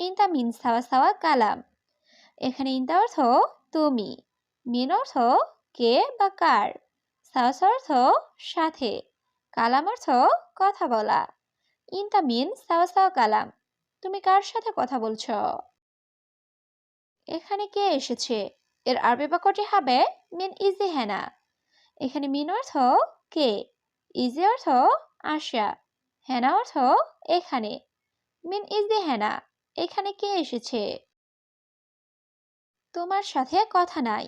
ইনতা মিন সাওয়া সাওয়া কালাম। এখানে ইনতা অর্থ তুমি, মিন অর্থ কে বা কার সাওয়া অর্থ সাথে, কালাম অর্থ কথা বলা। ইনতা মিন সাওয়া সাওয়া কালাম, তুমি কার সাথে কথা বলছো? এখানে কে এসেছে? এর আরবি বাক্যটি হবে মিন ইজি হেনা। এখানে মিন অর্থ কে, ইজি অর্থ আশা, হেনা অর্থ এখানে, মিন ইজি হেনা। এখানে কে এসেছে? তোমার সাথে কথা নাই।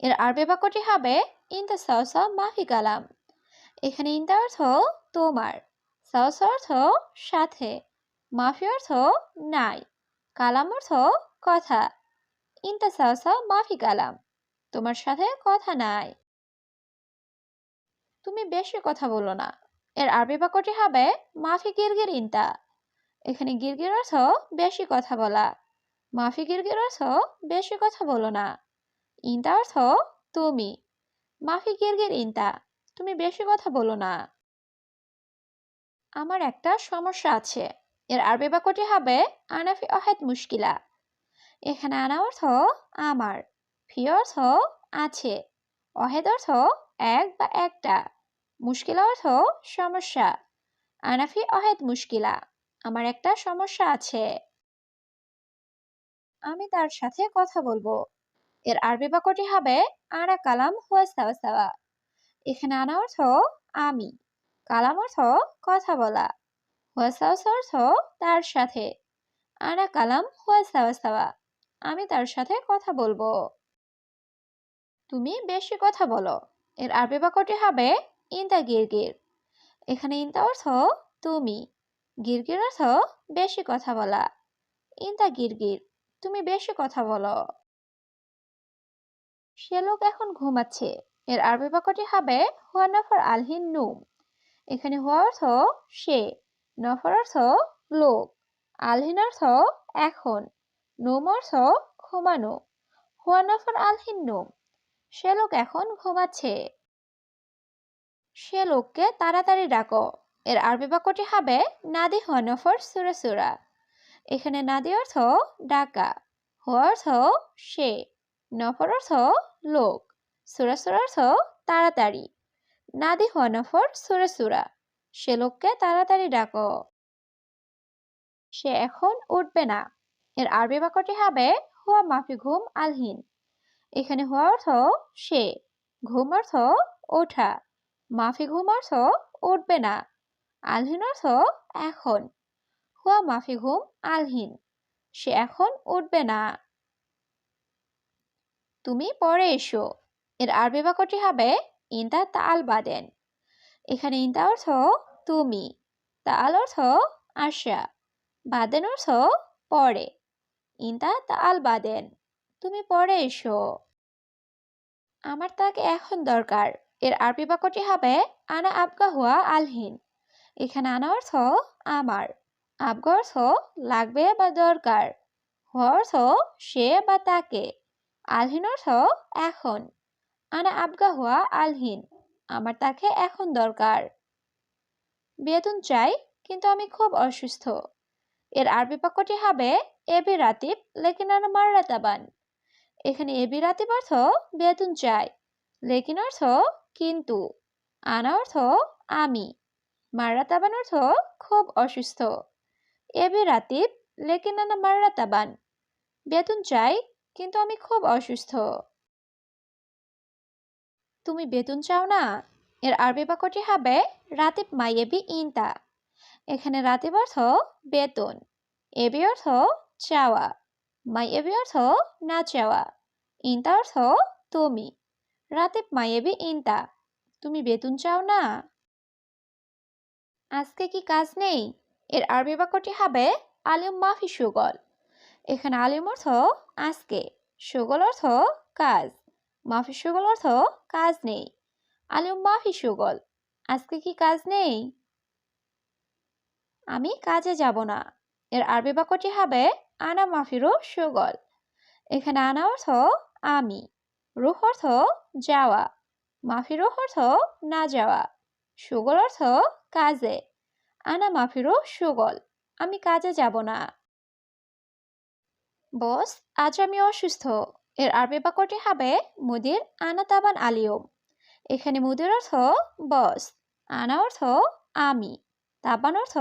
এর আরবি বাক্যটি হবে ইনতা সাউসা মাফি কালাম। এখানে ইনতা অর্থ তোমার। সাউস অর্থ সাথে। মাফি অর্থ নাই। কালাম অর্থ কথা। ইনতা সাউসা মাফি কালাম। তোমার সাথে কথা নাই। তুমি বেশি কথা বলো না। এর আরবি বাক্যটি হবে, মাফি গিরগির ইনতা এখানে গিরগির অর্থ বেশি কথা বলা। মাফি গিরগির অর্থ বেশি কথা বলো না। ইনতা অর্থ তুমি। মাফি গিরগির ইনতা, তুমি বেশি কথা বলো না। আমার একটা সমস্যা আছে। এর আরবি বাক্যটি হবে আনাফি অহেদ মুশকিলা। এখানে আনা অর্থ আমার, ফি অর্থ আছে, অহেদ অর্থ এক বা একটা। মুশকিলা অর্থ সমস্যা। আনাফি অহেদ মুশকিলা। আমার একটা সমস্যা আছে। আমি তার সাথে কথা বলব। এর আরবি বাক্যটি হবে আনা কালাম হুয়া এখানে আনা অর্থ, আমি। কালাম অর্থ, কথা বলা। হুয়া অর্থ, তার সাথে। আনা কালাম হুয়া আমি তার সাথে কথা বলব। তুমি বেশি কথা বলো। এর আরবি বাক্যটি হবে, ইনতা গির এখানে ইনতা অর্থ, তুমি। গিরগির অর্থ বেশি কথা বলা। ইনতা গিরগির, তুমি বেশি কথা বলো। সে লোক এখন ঘুমাচ্ছে। এর আরবি বাক্যটি হবে হুয়া নফর আলহিন নুম। এখানে হুয়া অর্থ সে, নফর অর্থ লোক। আলহিন অর্থ এখন, নুম অর্থ ঘুমানো। হুয়া নফর আলহিন নুম, সে লোক এখন ঘুমাচ্ছে। সে লোককে তাড়াতাড়ি ডাকো। এর আরবি বাক্যটি হবে নাদি হুয়া নফর সুরা সুরা। এখানে নাদি অর্থ ডাকা হুয়া অর্থ সে, নফর অর্থ লোক, সুরা সুরা অর্থ তাড়াতাড়ি। নাদি হুয়া নফর সুরা সুরা, সে লোককে তাড়াতাড়ি ডাকো। সে এখন উঠবে না। এর আরবি বাক্যটি হবে হুয়া মাফি ঘুম আলহিন। এখানে হুয়া অর্থ সে, ঘুম অর্থ ওঠা। মাফি ঘুম অর্থ উঠবে না। আলহিন অর্থ এখন। হুয়া মাফি ঘুম আলহিন। সে এখন উঠবে না। তুমি পরে এসো। এর আরবি বাক্যটি হবে ইনতা তাল বাদেন। এখানে ইনতা অর্থ তুমি, তাল অর্থ আশা, বাদেন অর্থ পরে। ইনতা তাল বাদেন। তুমি পরে এসো। আমার তাকে এখন দরকার। এর আরবি বাক্যটি হবে, আনা আবগা হুয়া আলহিন। এখানে আনা অর্থ আমার। আবগা অর্থ লাগবে বা দরকার। হুয়া অর্থ সে বা তাকে। আলহিন অর্থ এখন। আনা আবগা হওয়া আলহীন। আমার তাকে এখন দরকার। বেতন চাই, কিন্তু আমি খুব অসুস্থ। এর আরবি বাক্যটি হবে এবি রাতিব, লেকিন আনা মার্রাতাবান। এখানে এবি রাতিব অর্থ বেতন চাই, লেকিন অর্থ কিন্তু। আনা অর্থ আমি। মার্রাতাবান অর্থ খুব অসুস্থ। এবি রাতিব লেকিন আনা মার্রাতাবান বেতন চাই, কিন্তু আমি খুব অসুস্থ। তুমি বেতন চাও না? এর আরবি বাক্যটি হবে রাতিব মাইয়েবি ইনতা। এখানে রাতিব অর্থ বেতন। এবি অর্থ চাওয়া। মাইয়েবি অর্থ না চাওয়া। ইনতা অর্থ তুমি। রাতিব মাইয়েবি ইনতা। তুমি বেতন চাও না? আজকে কি কাজ নেই? এর আরবি বাক্যটি হবে আলিম মাফি সুগল। এখানে আলিম অর্থ আজকে, সুগল অর্থ কাজ। মাফি সুগল অর্থ কাজ নেই। আলিম মাফি সুগল, আজকে কি কাজ নেই? আমি কাজে যাব না। এর আরবি বাক্যটি হবে আনা মাফিরু সুগল। এখানে আনা অর্থ আমি, রুহ অর্থ যাওয়া। মাফিরু অর্থ না যাওয়া। সুগল অর্থ কাজে। আনা মাফিরু সুগল, আমি কাজে যাব না। বস, আজ আমি অসুস্থ। এর আরবি বাক্যটি হবে মুদির আনা তাবান আলিয়ম। এখানে মুদির অর্থ বস, আনা অর্থ আমি, তাবান অর্থ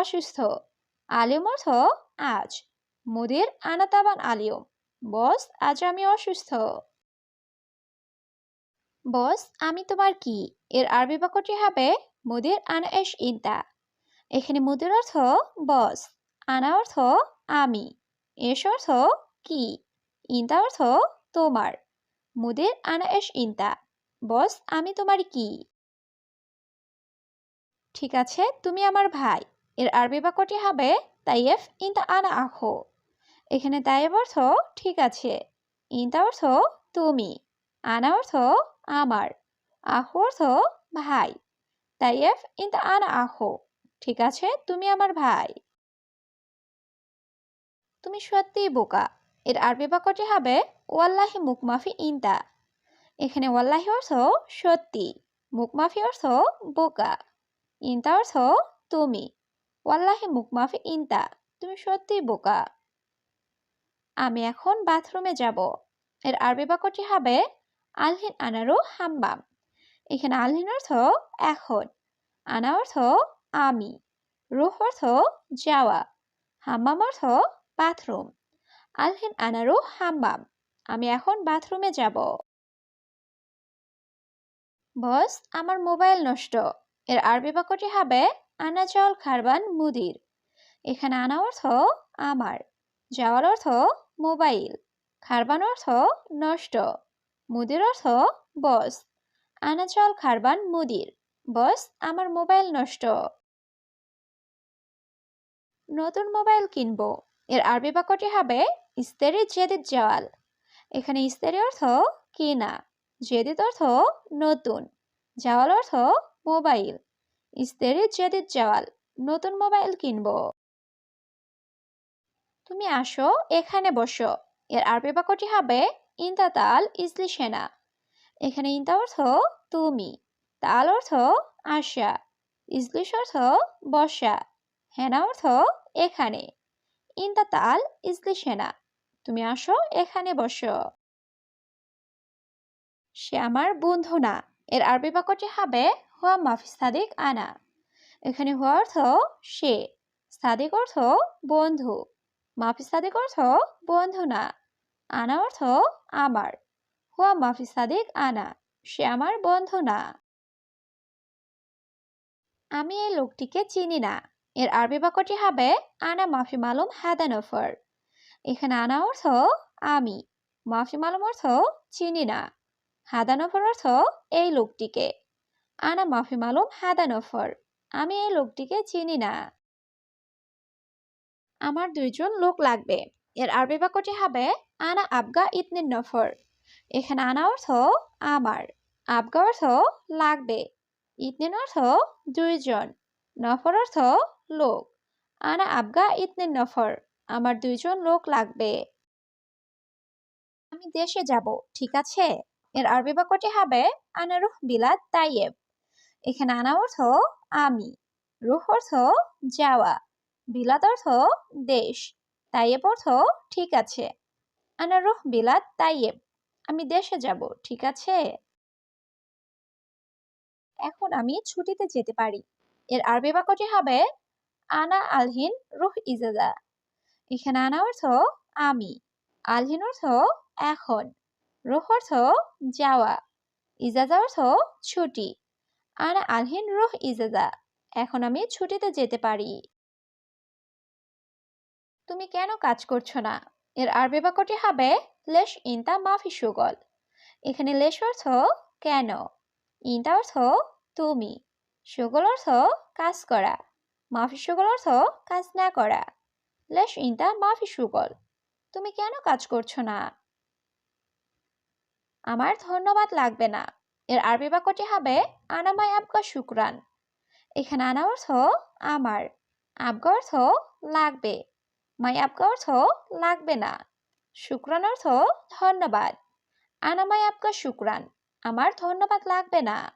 অসুস্থ আলিম অর্থ আজ। মুদির আনা তাবান আলিয়ম, বস, আজ আমি অসুস্থ। বস, আমি তোমার কি? এর আরবি বাক্যটি হবে মুদির আনা এস ইন্তা এখানে মুদির অর্থ বস, আনা অর্থ আমি এস অর্থ কি ইন্তা অর্থ তোমার। মুদির আনা এস ইন্তা বস, আমি তোমার কি? ঠিক আছে, তুমি আমার ভাই। এর আরবি বাক্যটি হবে তাইয়েফ ইন্তা আনা আখো এখানে তাইয়েব অর্থ ঠিক আছে ইন্তা অর্থ তুমি, আনা অর্থ আমার। আহু অর্থ ভাই। তাইয়েফ ইন্তা আন আহো। ঠিক আছে, তুমি আমার ভাই। তুমি সত্যিই বোকা। এর আরবি বাক্যটি হবে, ওয়াল্লাহি মুকমাফি ইন্তা এখানে ওয়াল্লাহি অর্থ সত্যি। মুকমাফি অর্থ বোকা। ইন্তা অর্থ তুমি। ওয়াল্লাহি মুকমাফি ইন্তা তুমি সত্যিই বোকা। আমি এখন বাথরুমে যাব। এর আরবি বাক্যটি হবে আলহিন আনারু হাম্বাম। এখানে আলহিন অর্থ এখন আনা অর্থ আমি, রুহ অর্থ যাওয়া হাম্মাম অর্থ বাথরুম, আলহিন আনারু হাম্মাম আমি এখন বাথরুমে যাব। বস, আমার মোবাইল নষ্ট। এর আরবি বাক্যটি হবে আনাজল খারবান মুদির। এখানে আনা অর্থ আমার, যাওয়ার অর্থ মোবাইল, খারবান অর্থ নষ্ট। মুদির অর্থ, বস। আনাচল খারবান মুদির, বস, আমার মোবাইল নষ্ট। নতুন মোবাইল কিনবো, এর আরবি বাক্যটি হবে, ইস্তেরি জেদিদ জওয়াল। এখানে ইস্তেরি অর্থ, কেনা। জেদিদ অর্থ, নতুন। জওয়াল অর্থ, মোবাইল। ইস্তেরি জেদিদ জওয়াল, নতুন মোবাইল কিনবো। তুমি আসো, এখানে বসো। এর আরবি বাক্যটি হবে ইন্তা তাল ইসলি সেনা এখানে ইন্তা অর্থ তুমি, তাল অর্থ আশা ইসলিশ অর্থ বসা হেনা অর্থ এখানে। ইন্তা তাল ইসলি সেনা তুমি আসো এখানে বসো। সে আমার বন্ধু না, এর আরবি বাক্যটি হবে হুয়া মাফি সাদিক আনা। এখানে হুয়া অর্থ সে, সাদিক অর্থ বন্ধু, মাফি সাদিক অর্থ বন্ধু না। আনা অর্থ আমার। হুয়া মাফি সাদিক আনা, সে আমার বন্ধু না। আমি এই লোকটিকে চিনি না। এর আরবি বাক্যটি হবে, আনা মাফি মালুম হাদানফর এখানে আনা অর্থ, আমি। মাফি মালুম অর্থ, চিনি না। হাদানফর অর্থ, এই লোকটিকে। আনা মাফি মালুম হাদানফর আমি এই লোকটিকে চিনি না। আমার দুইজন লোক লাগবে। এর আরবি বাক্যটি হবে, আনা আবগা ইতনিন নফর। এখানে আনা অর্থ, আমার। আবগা অর্থ, লাগবে। ইতনিন অর্থ, দুইজন। নফর অর্থ, লোক। আনা আবগা ইতনিন নফর। আমার দুইজন লোক লাগবে। আমি দেশে যাব। ঠিক আছে। এর আরবি বাক্যটি হবে, আনা রুহ বিলাদ তাইয়েব। এখানে আনা অর্থ, আমি। রুহ অর্থ, যাওয়া। বিলাদ অর্থ, দেশ। তাইয়েব অর্থ, ঠিক আছে। আনা রুহ বিলাদ তাইয়েব আমি দেশে যাব। ঠিক আছে। এখন আমি ছুটিতে যেতে পারি। এর আরবি বাক্যটি হবে, আনা আলহিন রুহ ইজাজা। এখানে আনা অর্থ, আমি। আলহিন অর্থ, এখন। রুহ অর্থ, যাওয়া। ইজাজা অর্থ, ছুটি। আনা আলহিন রুহ ইজাজা। এখন আমি ছুটিতে যেতে পারি। তুমি কেন কাজ করছ না? এর আরবি বাক্যটি হবে, লেশ ইনতা মাফি সুগল। এখানে লেশ অর্থ, কেন? ইনতা অর্থ, তুমি। সুগল অর্থ, কাজ করা। মাফি সুগল অর্থ, কাজ না করা। লেশ ইনতা মাফি সুগল। তুমি কেন কাজ করছ না? আমার ধন্যবাদ লাগবে না। এর আরবি বাক্যটি হবে আনামাই আবগা শুক্রান। এখানে আনা অর্থ, আমার। আবগা অর্থ, লাগবে। মাই আপকা অর্থ লাগবে না। শুক্রান অর্থ ধন্যবাদ। আনামাই আপকা শুক্রান আমার ধন্যবাদ লাগবে না।